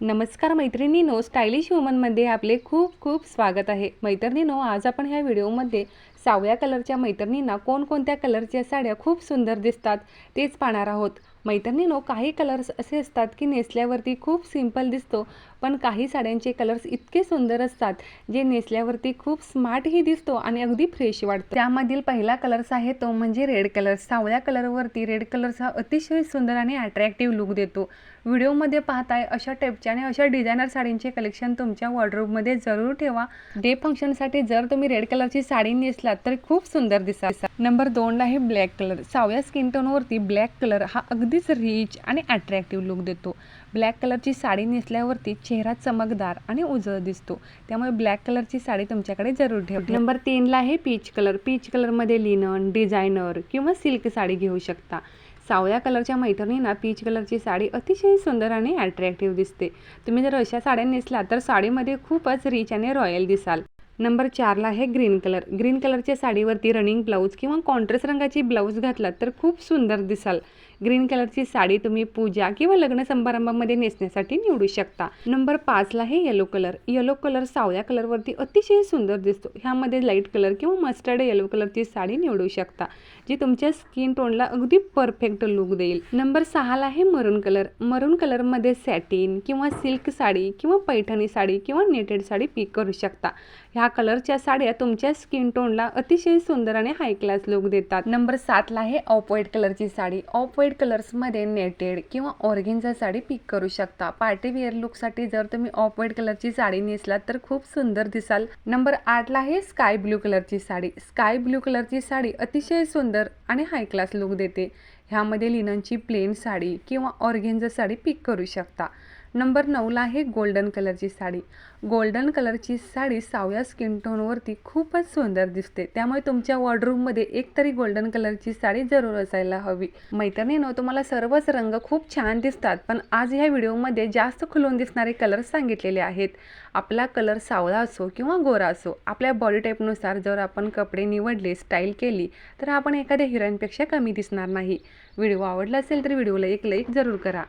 नमस्कार मैत्रिणीनो स्टायलिश वुमनमध्ये आपले खूप खूप स्वागत आहे. मैत्रिणीनो आज आपण ह्या व्हिडिओमध्ये सावळ्या कलरच्या मैत्रिणींना कोणकोणत्या कलरच्या साड्या खूप सुंदर दिसतात तेच पाहणार आहोत. मैत्रिणीनो काही कलर्स असे असतात की नेसल्यावरती खूप सिंपल दिसतो पण काही साड्यांचे कलर्स इतके सुंदर असतात जे नेसल्यावरती खूप स्मार्टही दिसतो आणि अगदी फ्रेश वाटतो. त्यामधील पहिला कलर्स आहे तो म्हणजे रेड कलर सावळ्या कलरवरती रेड कलर्स हा अतिशय सुंदर आणि अट्रॅक्टिव्ह लुक देतो. व्हिडिओमध्ये पाहताय अशा टाईपच्या आणि अशा डिझायनर साडींचे कलेक्शन तुमच्या वॉर्ड्रोबमध्ये जरूर ठेवा. डे फंक्शनसाठी जर तुम्ही रेड कलरची साडी नेसलात तर खूप सुंदर दिसा नंबर दोनला आहे ब्लॅक कलर सावळ्या स्किन टोनवरती ब्लॅक कलर हा अगदी अगदीच रिच आणि अट्रॅक्टिव्ह लुक देतो. ब्लॅक कलरची साडी नेसल्यावरती चेहरा चमकदार आणि उजळ दिसतो. त्यामुळे ब्लॅक कलरची साडी तुमच्याकडे जरूर ठेवा. नंबर तीनला आहे पीच कलर पीच कलरमध्ये लिनन डिझायनर किंवा सिल्क साडी घेऊ शकता. सावळ्या कलरच्या मैत्रिणींना पीच कलरची साडी अतिशय सुंदर आणि अट्रॅक्टिव्ह दिसते. तुम्ही जर अशा साड्या नेसला तर साडीमध्ये खूपच रिच आणि रॉयल दिसाल. नंबर चारला आहे ग्रीन कलर. ग्रीन कलरच्या साडीवरती रनिंग ब्लाऊज किंवा कॉन्ट्रेस रंगाची ब्लाऊज घातलात तर खूप सुंदर दिसाल. ग्रीन कलरची साडी तुम्ही पूजा किंवा लग्न समारंभामध्ये नेसण्यासाठी निवडू शकता. नंबर पाचला आहे येलो कलर येलो कलर सावळ्या कलरवरती अतिशय सुंदर दिसतो. ह्यामध्ये लाइट कलर किंवा मस्टर्ड येलो कलरची साडी निवडू शकता जी तुमच्या स्किन टोनला अगदी परफेक्ट लुक देईल. नंबर सहाला आहे मरून कलर मरून कलरमध्ये सॅटिन किंवा सिल्क साडी किंवा पैठणी साडी किंवा नेटेड साडी पिक करू शकता. ह्या कलरच्या साड्या तुमच्या स्किन टोनला अतिशय सुंदर आणि हाय क्लास लुक देतात. नंबर सातला आहे ऑफ व्हाईट कलरची साडी. ऑफ व्हाईट कलर्समध्ये नेटेड किंवा ऑर्गेन्झा साडी पिक करू शकता. पार्टी वेअर लुकसाठी जर तुम्ही ऑफ व्हाईट कलरची साडी नेसलात तर खूप सुंदर दिसाल. नंबर आठला आहे स्काय ब्ल्यू कलरची साडी. स्काय ब्ल्यू कलरची साडी अतिशय सुंदर आणि हाय क्लास लुक देते. ह्यामध्ये लिननची प्लेन साडी किंवा ऑर्गेन्झा साडी पिक करू शकता. नंबर नऊला आहे गोल्डन कलरची साडी. गोल्डन कलरची साडी सावया स्किन टोनवरती खूपच सुंदर दिसते. त्यामुळे तुमच्या वॉर्डरूममध्ये एक तरी गोल्डन कलरची साडी जरूर असायला हवी. मैत्रिणीनं तुम्हाला सर्वच रंग खूप छान दिसतात पण आज ह्या व्हिडिओमध्ये जास्त खुलून दिसणारे कलर सांगितलेले आहेत. आपला कलर सावळा असो किंवा गोरा असो आपल्या बॉडी टाईपनुसार जर आपण कपडे निवडले स्टाईल केली तर आपण एखाद्या हिरोईनपेक्षा कमी दिसणार नाही. व्हिडिओ आवडला असेल तर व्हिडिओला एक लाईक जरूर करा.